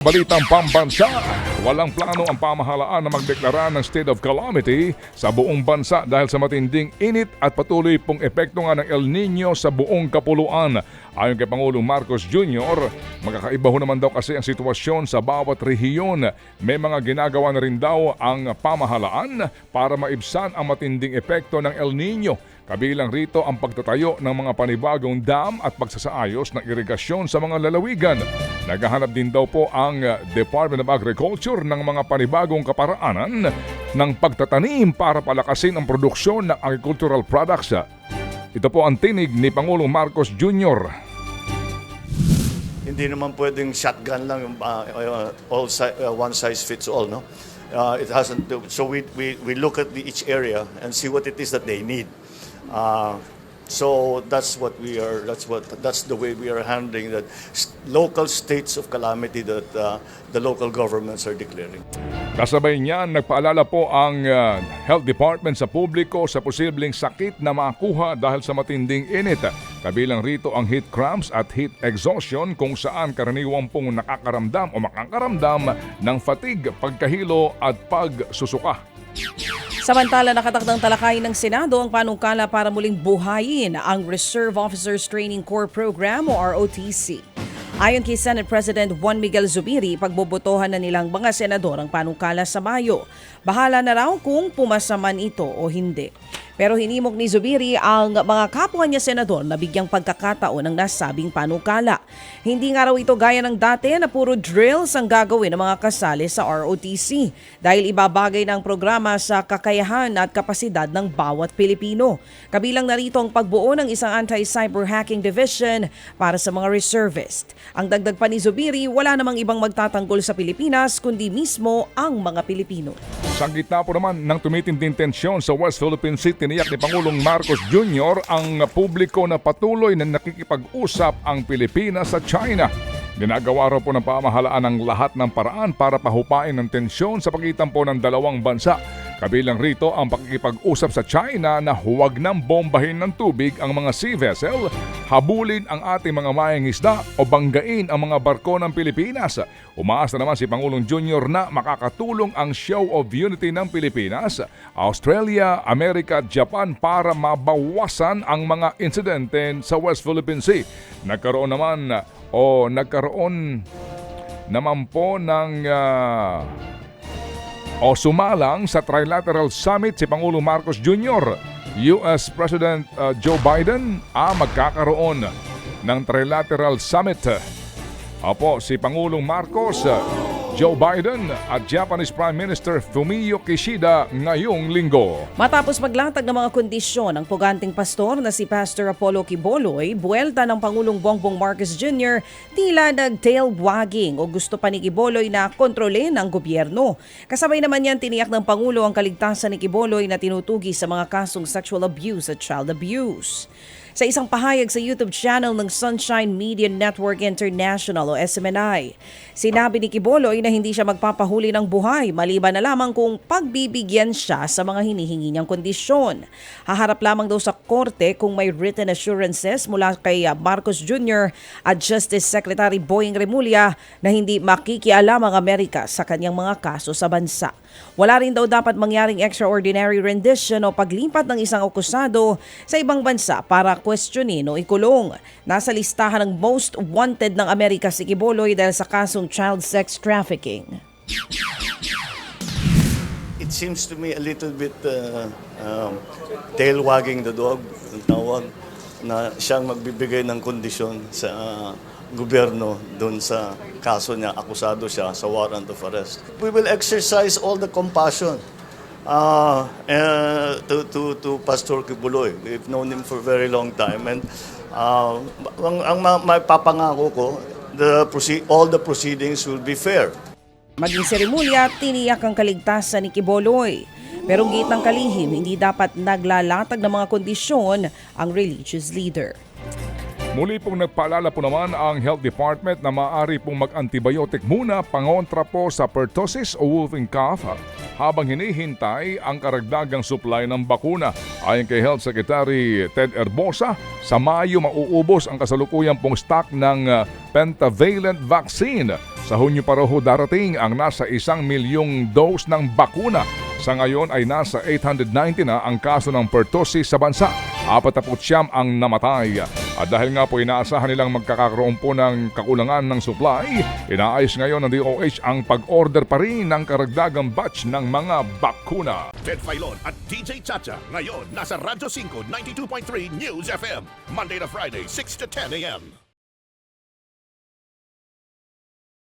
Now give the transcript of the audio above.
Balitang pambansa, walang plano ang pamahalaan na magdeklara ng state of calamity sa buong bansa dahil sa matinding init at patuloy pong epekto nga ng El Nino sa buong kapuluan. Ayon kay Pangulong Marcos Jr., magkakaiba ho naman daw kasi ang sitwasyon sa bawat rehiyon. May mga ginagawa na rin daw ang pamahalaan para maibsan ang matinding epekto ng El Nino. Kabilang rito ang pagtatayo ng mga panibagong dam at pagsasaayos ng irigasyon sa mga lalawigan. Naghahanap din daw po ang Department of Agriculture ng mga panibagong kaparaanan ng pagtatanim para palakasin ang produksyon ng agricultural products. Ito po ang tinig ni Pangulong Marcos Jr. Hindi naman pwedeng shotgun lang yung uh, all si- uh, one size fits all, no? Uh, it hasn't. So we, we, we look at the, each area and see what it is that they need. Uh, so that's what we are. That's what. That's the way we are handling that local states of calamity that uh, the local governments are declaring. Kasabay niyan, nagpaalala po ang uh, Health Department sa publiko sa posibleng sakit na makuha dahil sa matinding init. Kabilang rito ang heat cramps at heat exhaustion kung saan karaniwang pong nakakaramdam o makakaramdam ng fatigue, pagkahilo at pagsusuka. Samantala, nakatakdang talakayin ng Senado ang panungkala para muling buhayin ang Reserve Officers Training Corps Program o ROTC. Ayon kay Senate President Juan Miguel Zubiri, pagbobotohan na nilang mga senador ang panungkala sa Mayo. Bahala na raw kung pumasa man ito o hindi. Pero hinimok ni Zubiri ang mga kapwa niya senador na bigyang pagkakataon ng nasabing panukala. Hindi nga raw ito gaya ng dati na puro drills ang gagawin ng mga kasali sa ROTC dahil ibabagay ng programa sa kakayahan at kapasidad ng bawat Pilipino. Kabilang narito ang pagbuo ng isang anti-cyber hacking division para sa mga reservist. Ang dagdag pa ni Zubiri, wala namang ibang magtatanggol sa Pilipinas kundi mismo ang mga Pilipino. Sa gitna po naman ng tumitinding tensyon sa West Philippine Sea, tiniyak ni Pangulong Marcos Jr. ang publiko na patuloy na nakikipag-usap ang Pilipinas sa China. Ginagawa raw po ng pamahalaan ang lahat ng paraan para pahupain ng tensyon sa pagitan po ng dalawang bansa. Kabilang rito ang pakikipag-usap sa China na huwag nang bombahin ng tubig ang mga sea vessel, habulin ang ating mga mayang isda o banggain ang mga barko ng Pilipinas. Umaasa naman si Pangulong Junior na makakatulong ang Show of Unity ng Pilipinas, Australia, Amerika at Japan para mabawasan ang mga insidente sa West Philippine Sea. Nagkaroon naman o nagkaroon naman po ng ah, o sumalang sa Trilateral Summit si Pangulong Marcos Jr. US President uh, Joe Biden ang magkakaroon ng Trilateral Summit. Opo, si Pangulong Marcos, Joe Biden at Japanese Prime Minister Fumio Kishida ngayong linggo. Matapos maglatag ng mga kondisyon ang puganting pastor na si Pastor Apollo Kiboloy, buwelta ng Pangulong Bongbong Marcos Jr. tila nag-tail wagging o gusto pa ni Kiboloy na kontrolin ang gobyerno. Kasabay naman yan tiniyak ng Pangulo ang kaligtasan ni Kiboloy na tinutugi sa mga kasong sexual abuse at child abuse. Sa isang pahayag sa YouTube channel ng Sunshine Media Network International o SMNI, sinabi ni Kiboloy na hindi siya magpapahuli ng buhay maliban na lamang kung pagbibigyan siya sa mga hinihingi niyang kondisyon. Haharap lamang daw sa korte kung may written assurances mula kay uh, Marcos Jr. at Justice Secretary Boying Remulla na hindi makikialam ang Amerika sa kanyang mga kaso sa bansa. Wala rin daw dapat mangyaring extraordinary rendition o paglipat ng isang akusado sa ibang bansa para questionin o ikulong. Nasa listahan ng most wanted ng Amerika si Kiboloy dahil sa kasong child sex trafficking. It seems to me a little bit uh, um, tail wagging the dog, ang tawag, na siyang magbibigay ng kondisyon sa uh, gobyerno doon sa kaso niya, akusado siya sa warrant of arrest. We will exercise all the compassion uh, uh, to, to, to Pastor Kibuloy. We've known him for a very long time. And uh, ang, ang ma- mapapangako ko, the proceed, all the proceedings will be fair. Maging seremolya, tiniyak ang kaligtasan ni Kiboloy. Pero gitang kalihim, hindi dapat naglalatag ng mga kondisyon ang religious leader. Muli pong nagpaalala po naman ang Health Department na maaari pong mag-antibiotic muna pangontra po sa pertussis o whooping cough habang hinihintay ang karagdagang supply ng bakuna. Ayon kay Health Secretary Ted Erbosa, sa Mayo mauubos ang kasalukuyang pong stock ng uh, pentavalent vaccine. Sa Hunyo pa raw ho darating ang nasa isang milyong dose ng bakuna. Sa ngayon ay nasa 890 na ang kaso ng pertussis sa bansa. 49 ang namatay. At dahil nga po inaasahan nilang magkakaroon po ng kakulangan ng supply, inaayos ngayon ng DOH ang pag-order pa rin ng karagdagang batch ng mga bakuna. Ted Filon at DJ Chacha. Ngayon, nasa Radyo 5, 92.3 News FM. Monday to Friday, 6 to 10 a.m.